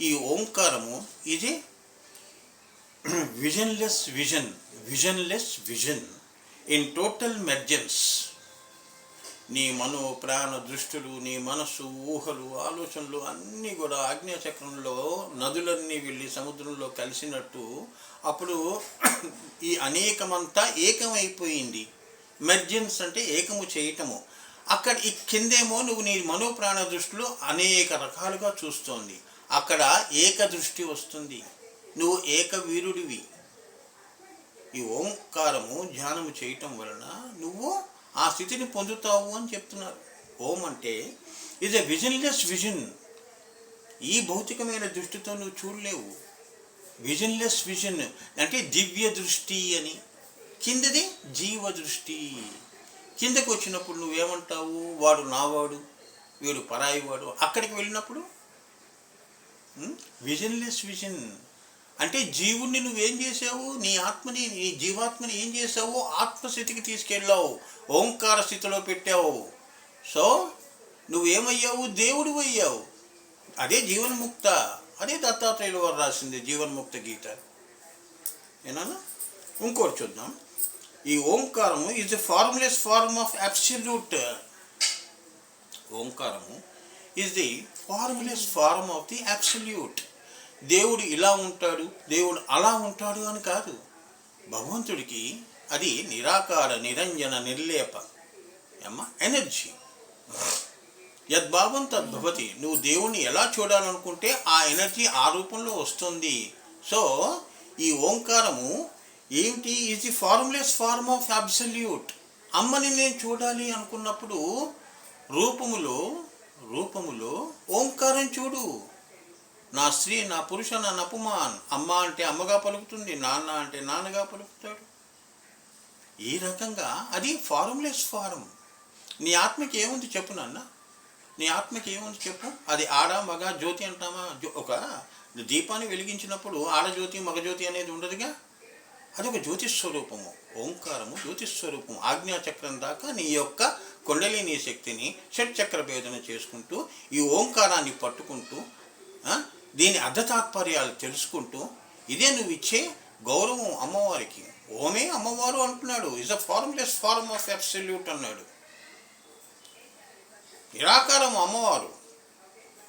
ఈ ఓంకారము ఇది visionless vision visionless vision in total mergence నీ మనో ప్రాణ దృష్టులు నీ మనస్సు ఊహలు ఆలోచనలు అన్నీ కూడా ఆగ్నేయచక్రంలో నదులన్నీ వెళ్ళి సముద్రంలో కలిసినట్టు అప్పుడు ఈ అనేకమంతా ఏకమైపోయింది. మెర్జెన్స్ అంటే ఏకము చేయటము. అక్కడ ఈ కిందేమో నువ్వు నీ మనోప్రాణ దృష్టిలో అనేక రకాలుగా చూస్తోంది. అక్కడ ఏక దృష్టి వస్తుంది. నువ్వు ఏక వీరుడివి ఈ ఓంకారము ధ్యానము చేయటం వలన నువ్వు ఆ స్థితిని పొందుతావు అని చెప్తున్నారు. ఓం అంటే ఇది ఎ విజన్లెస్ విజన్ ఈ భౌతికమైన దృష్టితో నువ్వు చూడలేవు. విజన్లెస్ విజన్ అంటే దివ్య దృష్టి అని. కిందది జీవ దృష్టి. కిందకు వచ్చినప్పుడు నువ్వేమంటావు? వాడు నావాడు వీడు పరాయి వాడు అక్కడికి వెళ్ళినప్పుడు Hmm? విజన్లెస్ విజన్ అంటే జీవుణ్ణి నువ్వేం చేసావు నీ ఆత్మని నీ జీవాత్మని ఏం చేసావు ఆత్మస్థితికి తీసుకెళ్ళావు. ఓంకార స్థితిలో పెట్టావు. సో నువ్వేమయ్యావు? దేవుడు అయ్యావు. అదే జీవన్ముక్త. అదే దత్తాత్రేయులు వారు రాసింది జీవన్ముక్త గీత. ఏనా ఇంకోటి చూద్దాం. ఈ ఓంకారము is the formless form of absolute ఓంకారము is the formless form of the absolute దేవుడు ఇలా ఉంటాడు దేవుడు అలా ఉంటాడు అని కాదు. భగవంతుడికి అది నిరాకార నిరంజన నిర్లేప ఏమ్మా ఎనర్జీ. యద్భావం తద్భవతి నువ్వు దేవుణ్ణి ఎలా చూడాలనుకుంటే ఆ ఎనర్జీ ఆ రూపంలో వస్తుంది. సో ఈ ఓంకారము ఏమిటి? Is the formless form of absolute అమ్మని నేను చూడాలి అనుకున్నప్పుడు రూపములో రూపములో ఓంకారం చూడు. నా స్త్రీ నా పురుష నా నపుమాన్. అమ్మ అంటే అమ్మగా పలుకుతుంది నాన్న అంటే నాన్నగా పలుకుతాడు. ఈ రకంగా అది ఫార్ములెస్ ఫారం. నీ ఆత్మకి ఏముంది చెప్పు నాన్న. నీ ఆత్మకి ఏముంది చెప్పు. అది ఆడ మగ జ్యోతి అంటామా? ఒక దీపాన్ని వెలిగించినప్పుడు ఆడజ్యోతి మగజ్యోతి అనేది ఉండదుగా? అది ఒక జ్యోతిస్వరూపము. ఓంకారము జ్యోతిస్వరూపము. ఆజ్ఞాచక్రం దాకా నీ యొక్క కొండలిని శక్తిని షట్చక్ర భేదన చేసుకుంటూ ఈ ఓంకారాన్ని పట్టుకుంటూ దీని అర్ధతాత్పర్యాలు తెలుసుకుంటూ ఇదే నువ్వు ఇచ్చే గౌరవం అమ్మవారికి. ఓమే అమ్మవారు అంటున్నాడు. Is a formless form of absolute అన్నాడు. నిరాకారం అమ్మవారు.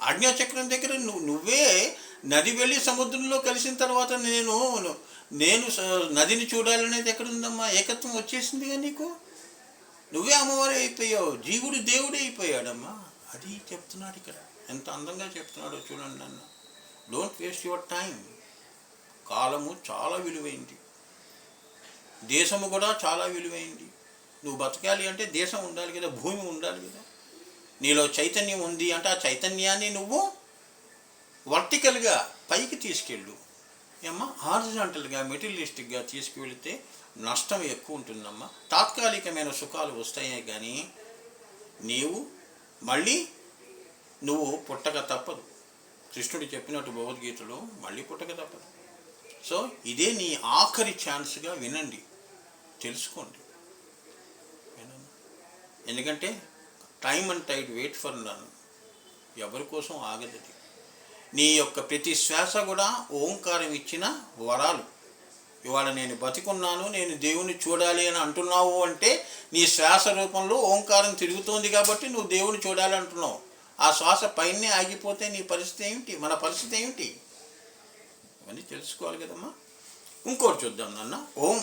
ఆజ్ఞాచక్రం దగ్గర నువ్వు నువ్వే నది వెళ్ళి సముద్రంలో కలిసిన తర్వాత నేను నేను స- నదిని చూడాలనేది ఎక్కడుందమ్మా? ఏకత్వం వచ్చేసిందిగా నీకు? నువ్వే అమ్మవారే అయిపోయావు జీవుడు దేవుడే అయిపోయాడమ్మా. అది చెప్తున్నాడు ఇక్కడ. ఎంత అందంగా చెప్తున్నాడో చూడండి నన్ను. డోంట్ వేస్ట్ యువర్ టైం కాలము చాలా విలువైంది. దేశము కూడా చాలా విలువైంది. నువ్వు బతకాలి అంటే దేశం ఉండాలి కదా భూమి ఉండాలి కదా. నీలో చైతన్యం ఉంది అంటే ఆ చైతన్యాన్ని నువ్వు వర్టికల్గా పైకి తీసుకెళ్ళు. ఏమ్మా? హారిజాంటల్గా మెటీరియలిస్టిక్గా తీసుకువెళితే నష్టం ఎక్కువ ఉంటుందమ్మా తాత్కాలికమైన సుఖాలు వస్తాయే కానీ నీవు మళ్ళీ నువ్వు పుట్టక తప్పదు. కృష్ణుడు చెప్పినట్టు భగవద్గీతలో మళ్ళీ పుట్టక తప్పదు. సో ఇదే నీ ఆఖరి ఛాన్స్గా వినండి. తెలుసుకోండి. ఎందుకంటే time and tide wait for none ఎవరి కోసం ఆగదది? నీ యొక్క ప్రతి శ్వాస కూడా ఓంకారం ఇచ్చిన వరాలు. ఇవాళ నేను బతికున్నాను నేను దేవుని చూడాలి అని అంటున్నావు అంటే నీ శ్వాస రూపంలో ఓంకారం తిరుగుతోంది కాబట్టి నువ్వు దేవుని చూడాలి అంటున్నావు. ఆ శ్వాస పైనే ఆగిపోతే నీ పరిస్థితి ఏమిటి? మన పరిస్థితి ఏమిటి? ఇవన్నీ తెలుసుకోవాలి కదమ్మా. ఇంకోటి చూద్దాం నాన్న. ఓం